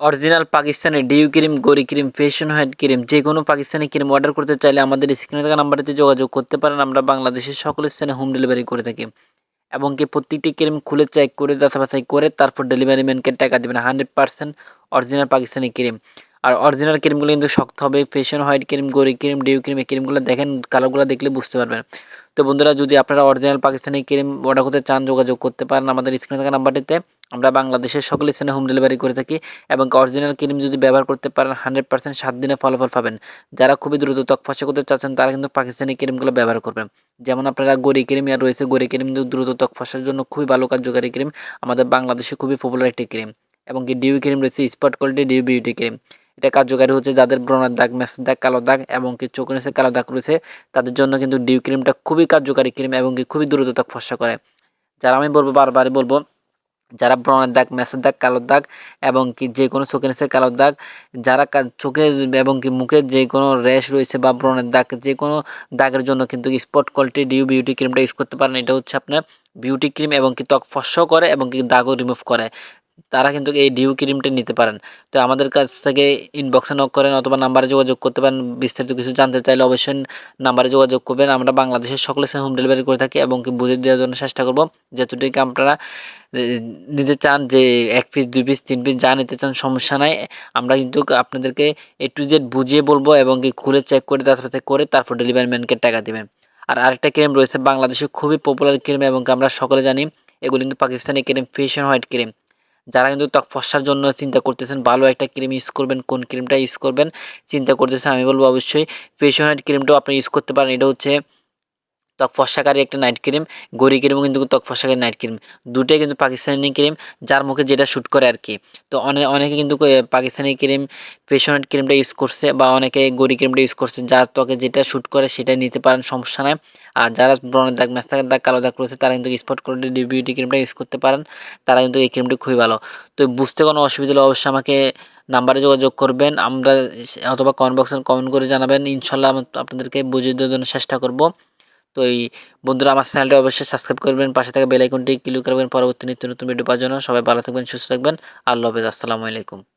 Original Pakistani dew cream Gori cream fashion white cream যে কোনো Pakistani cream order করতে চাইলে আমাদের স্ক্রিনে থাকা নাম্বারটিতে যোগাযোগ করতে পারেন। আমরা বাংলাদেশের সকল স্থানে হোম ডেলিভারি করে থাকি। এবং কি প্রত্যেকটি ক্রিম খুলে চেক করে, যাচাই বাছাই করে, তারপর ডেলিভারি ম্যানকে টাকা দেবেন। Hundred percent original Pakistani cream আর অরিজিনাল ক্রিমগুলো কিন্তু শক্ত হবে fashion white cream Gori cream dew cream এই ক্রিমগুলো দেখেন কালারগুলো দেখলে বুঝতে পারবেন। তো বন্ধুরা, যদি আপনারা অরিজিনাল পাকিস্তানি ক্রিম অর্ডার করতে চান, যোগাযোগ করতে পারেন আমাদের স্ক্রিনে থাকা নাম্বারটিতে আমরা বাংলাদেশের সকল স্থানে হোম ডেলিভারি করে থাকি এবং অরিজিনাল ক্রিম যদি ব্যবহার করতে পারেন হান্ড্রেড পার্সেন্ট সাত দিনে ফলাফল পাবেন। যারা খুবই দ্রুত ত্বক ফসা করতে চাচ্ছেন, তারা কিন্তু পাকিস্তানি ক্রিমগুলো ব্যবহার করবেন। যেমন আপনারা গরি ক্রিম আর রয়েছে গরি ক্রিম কিন্তু দ্রুত ত্বক ফসার জন্য খুবই ভালো কার্যকারী ক্রিম আমাদের বাংলাদেশে খুবই পপুলার একটি ক্রিম এবং কি ডিউ ক্রিম রয়েছে spot quality dew beauty cream এটা কার্যকারী হচ্ছে যাদের ব্রণের দাগ, মেসের দাগ, কালো দাগ এবং কি চোখের নিচে কালো দাগ রয়েছে, তাদের জন্য কিন্তু ডিউ ক্রিমটা খুবই কার্যকারী ক্রিম এবং কি খুবই দ্রুত ত্বক ফসা করে। যারা আমি বলব, বারবারই বলব, যারা ব্রণের দাগ, মেসের দাগ, কালো দাগ এবং কি যে কোনো চোখের নিচে কালো দাগ, যারা চোখে এবং কি মুখে যে কোনো র্যাশ রয়েছে বা ব্রণের দাগ যে কোনো দাগের জন্য কিন্তু স্পট কোয়ালিটি ডিউ বিউটি ক্রিমটা ইউজ করতে পারেন। এটা হচ্ছে আপনার বিউটি ক্রিম এবং কি ত্বক ফসাও করে এবং কি দাগও রিমুভ করে। তারা কিন্তু এই ডিউ ক্রিমটা নিতে পারেন। তো আমাদের কাছ থেকে ইনবক্সে নক করেন অথবা নাম্বারে যোগাযোগ করতে পারেন। বিস্তারিত কিছু জানতে চাইলে অবশ্যই নাম্বারে যোগাযোগ করবেন। আমরা বাংলাদেশের সকলে হোম ডেলিভারি করে থাকি এবং বুঝে দেওয়ার জন্য চেষ্টা করব। যতটুকু আপনারা নিতে চান যে এক পিস দুই পিস তিন পিস যা নিতে চান সমস্যা নাই। আমরা কিন্তু আপনাদেরকে এ টু জেড বুঝিয়ে বলব এবং কি খুলে চেক করে তারপরে করে তারপর ডেলিভারি ম্যানকে টাকা দেবেন। আর আরেকটা ক্রিম রয়েছে বাংলাদেশে খুবই পপুলার ক্রিম এবং আমরা সকলে জানি, এগুলো কিন্তু Pakistani cream fashion white cream. যারা কিন্তু ত্বক ফসার জন্য চিন্তা করতেছেন, ভালো একটা ক্রিম ইউজ করবেন, কোন ক্রিমটা ইউজ করবেন, চিন্তা করতেছেন, আমি বলব অবশ্যই হোয়াইট ক্রিমটাও আপনি ইউজ করতে পারেন। এটা হচ্ছে ত্বক ফসাকারী একটা নাইট ক্রিম গরি ক্রিমও কিন্তু ত্বক ফসাকারী নাইট ক্রিম দুটোই কিন্তু পাকিস্তানি ক্রিম যার মুখে যেটা শ্যুট করে আর কি তো অনেক অনেকে কিন্তু পাকিস্তানি ক্রিম ফেশন ক্রিমটা ইউজ করছে বা অনেকে গরি ক্রিমটা ইউজ করছে, যার ত্বকে যেটা শ্যুট করে সেটা নিতে পারেন, সমস্যা নাই। আর যারা ব্রণের দাগ ম্যাস্তাকের দাগ, কালো দাগ রয়েছে, তারা কিন্তু স্পট করে বিউটি ক্রিমটা ইউজ করতে পারেন। তারা কিন্তু এই ক্রিমটি খুবই ভালো। তো বুঝতে কোনো অসুবিধা হলে অবশ্যই আমাকে নাম্বারে যোগাযোগ করবেন। আমরা, অথবা কমেন্ট বক্সে কমেন্ট করে জানাবেন। ইনশাল্লাহ আপনাদেরকে বুঝিয়ে দেওয়ার জন্য চেষ্টা করব। তো এই বন্ধুরা, আমার চ্যানেলটি অবশ্যই সাবস্ক্রাইব করবেন, পাশে থাকা বেলাইকনটি ক্লিক করবেন। পরবর্তী নিত্য নতুন ভিডিও পাওয়ার জন্য সবাই ভালো থাকবেন, সুস্থ থাকবেন। আল্লাহ হাফেজ, আসসালামু আলাইকুম।